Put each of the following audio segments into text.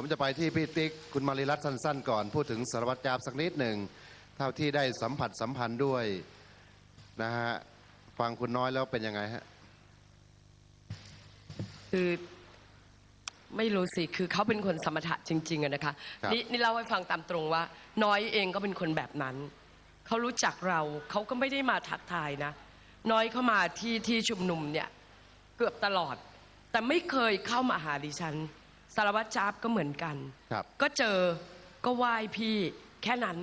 ผมจะไปที่พี่ติ๊กคุณมาริรัตน์สั้น ๆ ก่อน พูดถึงสารวัตรจาบสักนิดหนึ่งเท่าที่ได้สัมผัสสัมพันธ์ด้วยนะฮะฟังคุณน้อยแล้วเป็นยังไงฮะคือไม่รู้สิ คือเขาเป็นคนสมถะจริงๆอะนะคะครับนี่นี่เล่าให้ฟังตามตรงว่า น้อยเองก็เป็นคนแบบนั้น เขารู้จักเราเขาก็ไม่ได้มาทักทายนะ น้อยเข้ามาที่ที่ชุมนุมเนี่ย เกือบตลอด แต่ไม่เคยเข้ามาหาดิฉัน สารวัตรจ้าบก็เหมือนกัน ครับ ก็เจอก็ไหว้พี่แค่นั้น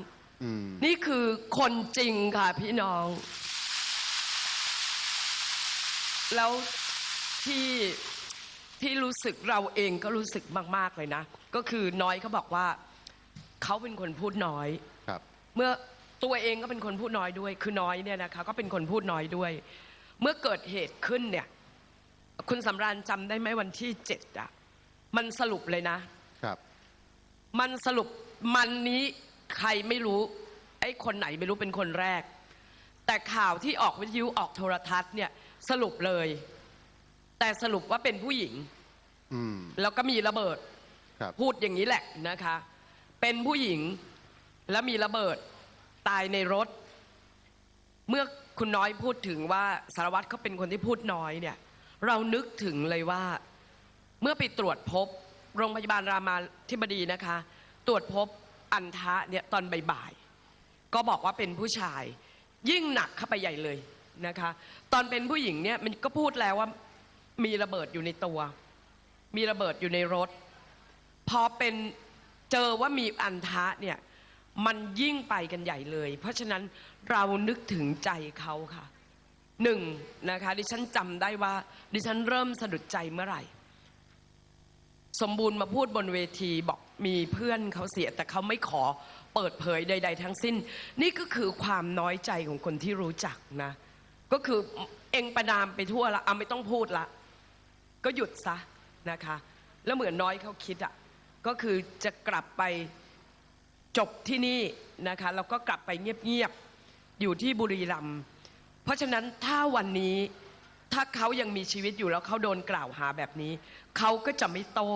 อืม นี่คือคนจริงค่ะพี่น้อง แล้วที่ที่รู้สึกเราเองก็รู้สึกมาก ๆ เลยนะ ก็คือน้อยเขาบอกว่า เขาเป็นคนพูดน้อย ครับ เมื่อตัวเองก็เป็นคนพูดน้อยด้วย คือน้อยเนี่ยนะคะ ก็เป็นคนพูดน้อยด้วย เมื่อเกิดเหตุขึ้นเนี่ย คุณสำราญจำได้ไหมวันที่เจ็ดอะ มันสรุปเลยนะ ครับ มันสรุปมันนี้ใครไม่รู้ ไอ้คนไหนไม่รู้เป็นคนแรก แต่ข่าวที่ออกวิทยุออกโทรทัศน์เนี่ยสรุปเลย แต่สรุปว่าเป็นผู้หญิง อืม แล้วก็มีระเบิด ครับ พูดอย่างนี้แหละนะคะ เป็นผู้หญิงแล้วมีระเบิดตายในรถ เมื่อคุณน้อยพูดถึงว่าสารวัตรเขาเป็นคนที่พูดน้อยเนี่ย เรานึกถึงเลยว่า เมื่อไปตรวจพบโรงพยาบาลรามาธิบดีนะคะ ตรวจพบอันทะเนี่ยตอนบ่ายๆก็บอกว่าเป็นผู้ชาย ยิ่งหนักเข้าไปใหญ่เลยนะคะ ตอนเป็นผู้หญิงเนี่ยมันก็พูดแล้วว่ามีระเบิดอยู่ในตัว มีระเบิดอยู่ในรถ พอเป็นเจอว่ามีอันทะเนี่ยมันยิ่งไปกันใหญ่เลย เพราะฉะนั้นเรานึกถึงใจเขาค่ะหนึ่งนะคะดิฉันจำได้ว่าดิฉันเริ่มสะดุดใจเมื่อไหร่ สมบูรณ์มาพูดบนเวทีบอกมีเพื่อนเขาเสีย แต่เขาไม่ขอเปิดเผยใด ๆ ทั้งสิ้น นี่ก็คือความน้อยใจของคนที่รู้จักนะ ก็คือเองประนามไปทั่วละเอาไม่ต้องพูดละ ก็หยุดซะนะคะ แล้วเหมือนน้อยเขาคิดอะก็คือจะกลับไปจบที่นี่นะคะแล้วก็กลับไปเงียบๆอยู่ที่บุรีรัมย์เพราะฉะนั้นถ้าวันนี้ ถ้าเขายังมีชีวิตอยู่แล้วเขาโดนกล่าวหาแบบนี้ เขาก็จะไม่โต้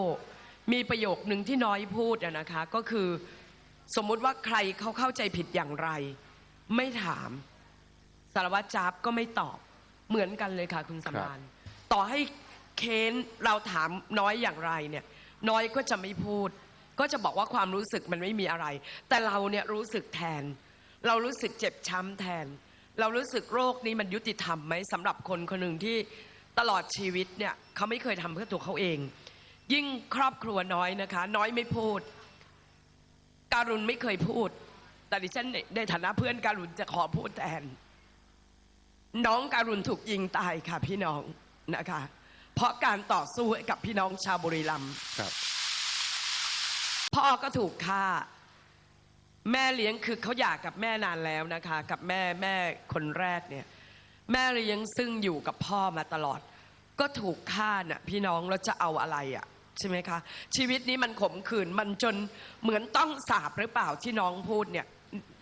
มีประโยคนึงที่น้อยพูดอะนะคะ ก็คือสมมุติว่าใครเขาเข้าใจผิดอย่างไร ไม่ถามสารวัตรจับก็ไม่ตอบเหมือนกันเลยค่ะคุณสำราญต่อให้เค้นเราถามน้อยอย่างไรเนี่ย น้อยก็จะไม่พูด ก็จะบอกว่าความรู้สึกมันไม่มีอะไร แต่เราเนี่ยรู้สึกแทน เรารู้สึกเจ็บช้ำแทน เรารู้สึกโรคนี้มันยุติธรรมไหมสำหรับคนคนหนึ่งที่ตลอดชีวิตเนี่ยเขาไม่เคยทำเพื่อตัวเขาเอง ยิ่งครอบครัวน้อยนะคะ น้อยไม่พูด การุณไม่เคยพูด แต่ดิฉันในฐานะเพื่อนการุณจะขอพูดแทน น้องการุณถูกยิงตายค่ะพี่น้องนะคะ เพราะการต่อสู้ให้กับพี่น้องชาวบุรีรัมย์ครับพ่อก็ถูกฆ่า แม่เลี้ยงคือเขาหย่ากกับแม่นานแล้วนะคะ กับแม่แม่คนแรกเนี่ย แม่เลี้ยงซึ่งอยู่กับพ่อมาตลอด ก็ถูกฆ่าน่ะพี่น้องแล้วจะเอาอะไรอะใช่ไหมคะ ชีวิตนี้มันขมขื่นมันจนเหมือนต้องสาบหรือเปล่าที่น้องพูดเนี่ย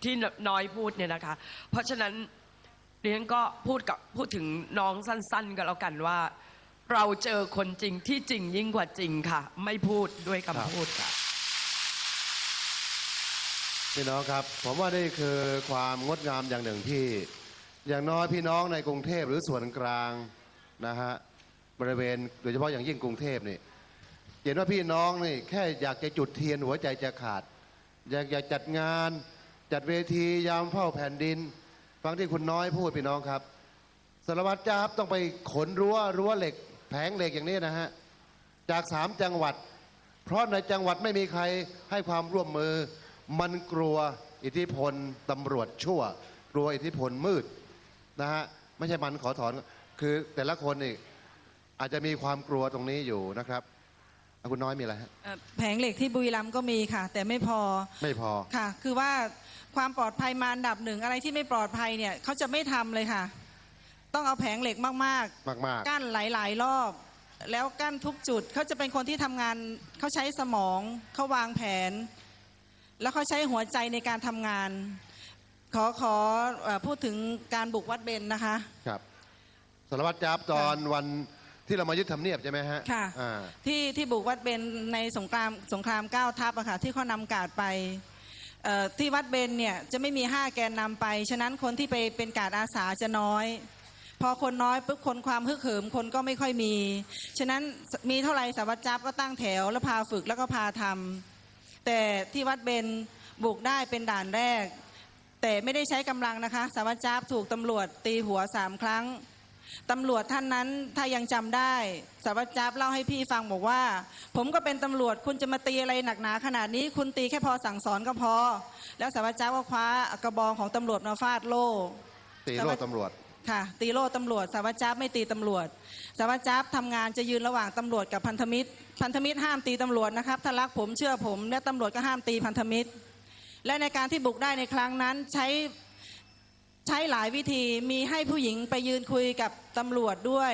ที่น้อยพูดเนี่ยนะคะ เพราะฉะนั้นเรียนก็พูดกับพูดถึงน้องสั้น ๆ ก็แล้วกันว่า เราเจอคนจริงที่จริงยิ่งกว่าจริงค่ะ ไม่พูดด้วยคำพูดค่ะ พี่น้องครับ ผมว่านี่คือความงดงามอย่างหนึ่งที่ อย่างน้อยพี่น้องในกรุงเทพหรือส่วนกลางนะฮะบริเวณโดยเฉพาะอย่างยิ่งกรุงเทพนี่เห็นว่าพี่น้องนี่แค่อยากจะจุดเทียนหัวใจจะขาด อยากอยากจัดงาน จัดเวทียามเฝ้าแผ่นดิน ฟังที่คุณน้อยพูดพี่น้องครับสารวัตรจ้าบต้องไปขนรั้วรั้วเหล็ก แผงเหล็กอย่างนี้นะฮะจากสามจังหวัด เพราะในจังหวัดไม่มีใครให้ความร่วมมือ มันกลัวอิทธิพลตำรวจชั่ว กลัวอิทธิพลมืดนะฮะไม่ใช่มันขอถอนคือแต่ละคนนี่อาจจะมีความกลัวตรงนี้อยู่นะครับอะคุณน้อยมีอะไรฮะเอ่อแผงเหล็กที่บุรีรัมย์ก็มีค่ะ แต่ไม่พอไม่พอค่ะ คือว่าความปลอดภัยมาอันดับหนึ่งอะไรที่ไม่ปลอดภัยเนี่ยเขาจะไม่ทำเลยค่ะ ต้องเอาแผงเหล็กมากมากๆ กั้นหลายๆรอบ แล้วกั้นทุกจุดเขาจะเป็นคนที่ทำงานเขาใช้สมองเขาวางแผน แล้วเขาใช้หัวใจในการทำงาน ขอขอเอ่อพูดถึงการบุกวัดเบญนะคะๆครับสารวัตรจ้าบตอนวันที่เรามายึดทำเนียบใช่ไหมฮะค่ะอ่าที่ที่บุกวัดเบนในสงครามสงครามเก้าทัพอะค่ะที่เขานำกาดไปเอ่อที่วัดเบนเนี่ยจะไม่มีห้าแกนนำไป ฉะนั้นคนที่ไปเป็นกาดอาสาจะน้อย พอคนน้อยปุ๊บคนความฮึกเหิมคนก็ไม่ค่อยมี ฉะนั้นมีเท่าไหร่สารวัตรจับก็ตั้งแถวแล้วพาฝึกแล้วก็พาทำ แต่ที่วัดเบนบุกได้เป็นด่านแรก แต่ไม่ได้ใช้กำลังนะคะสารวัตรจับถูกตำรวจตีหัวสามครั้งตำรวจท่านนั้นถ้ายังจำได้สารวัตรจับเล่าให้พี่ฟังบอกว่า ผมก็เป็นตำรวจคุณจะมาตีอะไรหนักหนาขนาดนี้ คุณตีแค่พอสั่งสอนก็พอ แล้วสารวัตรจับก็คว้ากระบองของตำรวจมาฟาดโล่ตีโล่ตำรวจ ค่ะ ตีโล่ตำรวจสารวัตรจับไม่ตีตำรวจสารวัตรจับทำงานจะยืนระหว่างตำรวจกับพันธมิตร พันธมิตรห้ามตีตำรวจนะครับถ้ารักผมเชื่อผม และตำรวจก็ห้ามตีพันธมิตร และในการที่บุกได้ในครั้งนั้นใช้ใช้หลายวิธีมีให้ผู้หญิงไปยืนคุยกับตำรวจด้วย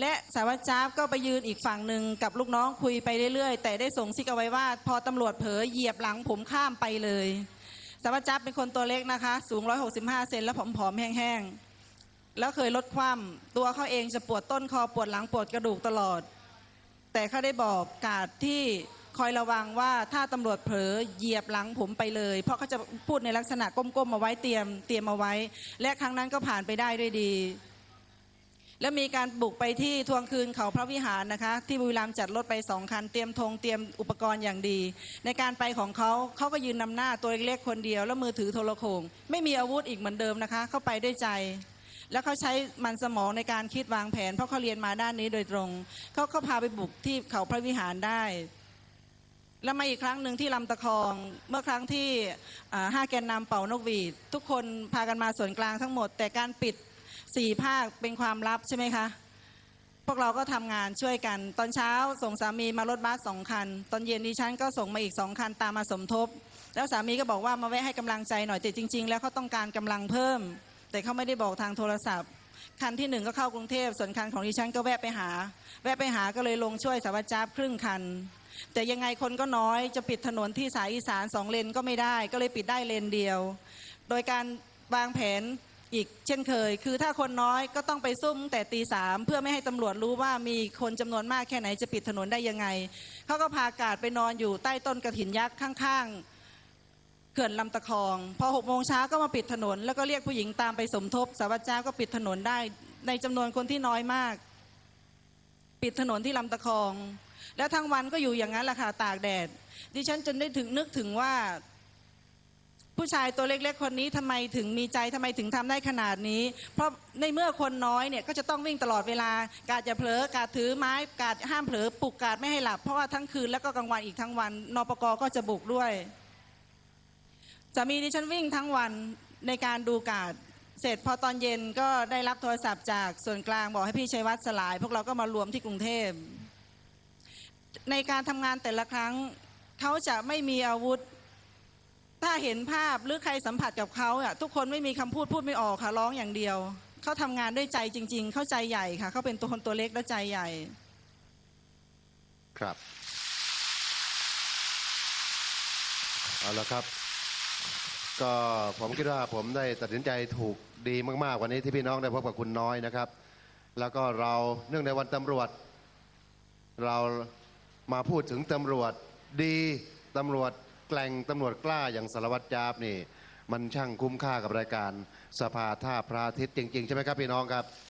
และสารวัตรจ้าบก็ไปยืนอีกฝั่งหนึ่งกับลูกน้องคุยไปเรื่อยๆ แต่ได้ส่งซิกเอาไว้ว่า พอตำรวจเผลอเหยียบหลังผมข้ามไปเลยสารวัตรจ้าบเป็นคนตัวเล็กนะคะ สูง 165 เซนแล้วผอมๆแห้งๆ แล้วเคยลดความตัวเขาเองจะปวดต้นคอปวดหลังปวดกระดูกตลอด แต่เขาได้บอกกาดที่คอยระวังว่าถ้าตำรวจเผลอเหยียบหลังผมไปเลย เพราะเขาจะพูดในลักษณะก้มๆมาไว้เตรียมเตรียมเอาไว้ และครั้งนั้นก็ผ่านไปได้ด้วยดี และมีการบุกไปที่ทวงคืนเขาพระวิหารนะคะ ที่บุรีรัมย์จัดรถไปสองคัน เตรียมธงเตรียมอุปกรณ์อย่างดี ในการไปของเขาเขาก็ยืนนำหน้าตัวเล็กๆคนเดียว แล้วมือถือโทรโขงไม่มีอาวุธอีกเหมือนเดิมนะคะ เข้าไปด้วยใจ แล้วเขาใช้มันสมองในการคิดวางแผน เพราะเขาเรียนมาด้านนี้โดยตรง เขาเขาพาไปบุกที่เขาพระวิหารได้ แล้วมาอีกครั้งหนึ่งที่ลำตะคอง เมื่อครั้งที่ห้าแกนนำเป่านกหวีด ทุกคนพากันมาส่วนกลางทั้งหมด แต่การปิดสี่ภาคเป็นความลับใช่ไหมคะพวกเราก็ทำงานช่วยกัน ตอนเช้าส่งสามีมารถบัสสองคัน ตอนเย็นดิฉันก็ส่งมาอีกสองคันตามมาสมทบ แล้วสามีก็บอกว่ามาแวะให้กำลังใจหน่อยแต่จริง ๆ แล้วเขาต้องการกำลังเพิ่ม แต่เขาไม่ได้บอกทางโทรศัพท์ คันที่หนึ่งก็เข้ากรุงเทพส่วนคันของดิฉันก็แวะไปหา แวะไปหาก็เลยลงช่วยสาวัตรจ้าครึ่งคัน แต่ยังไงคนก็น้อยจะปิดถนนที่สายอีสานสองเลนก็ไม่ได้ ก็เลยปิดได้เลนเดียว โดยการวางแผนอีกเช่นเคย คือถ้าคนน้อยก็ต้องไปซุ่มแต่ตีสามเพื่อไม่ให้ตำรวจรู้ว่ามีคนจำนวนมากแค่ไหนจะปิดถนนได้ยังไงเขาก็พากาดไปนอนอยู่ใต้ต้นกระถินยักษ์ข้างๆ เขื่อนลำตะคอง พอหกโมงเช้าก็มาปิดถนน แล้วก็เรียกผู้หญิงตามไปสมทบสาวัตรจ้าก็ปิดถนนได้ ในจำนวนคนที่น้อยมาก ปิดถนนที่ลำตะคอง แล้วทั้งวันก็อยู่อย่างนั้นแหละค่ะตากแดด ดิฉันจนได้ถึงนึกถึงว่า ผู้ชายตัวเล็กๆ คนนี้ทำไมถึงมีใจทำไมถึงทำได้ขนาดนี้ เพราะในเมื่อคนน้อยเนี่ยก็จะต้องวิ่งตลอดเวลากาดจะเผลอกาดถือไม้กาดห้ามเผลอปลุกกาดไม่ให้หลับเพราะว่าทั้งคืนแล้วก็กลางวันอีกทั้งวันนปกก็จะบุกด้วย สามีดิฉันวิ่งทั้งวันในการดูกาดเสร็จพอตอนเย็นก็ได้รับโทรศัพท์จากส่วนกลางบอกให้พี่ชัยวัฒน์สลาย พวกเราก็มารวมที่กรุงเทพ ในการทำงานแต่ละครั้งเขาจะไม่มีอาวุธ ถ้าเห็นภาพหรือใครสัมผัสกับเขาอะทุกคนไม่มีคำพูดพูดไม่ออกค่ะร้องอย่างเดียว เขาทำงานด้วยใจจริง ๆ เข้าใจใหญ่ค่ะ เขาเป็นตัวคนตัวเล็กและใจใหญ่ ครับเอาละครับ ก็ผมคิดว่าผมได้ตัดสินใจถูกดีมากๆวันนี้ที่พี่น้องได้พบกับคุณน้อยนะครับ แล้วก็เราเนื่องในวันตำรวจ เรามาพูดถึงตำรวจดีตำรวจแกล่งตำรวจกล้าอย่างสารวัตรจาบนี่ มันช่างคุ้มค่ากับรายการสภาท่าพระอาทิตย์จริง ๆ ใช่ไหมครับพี่น้องครับ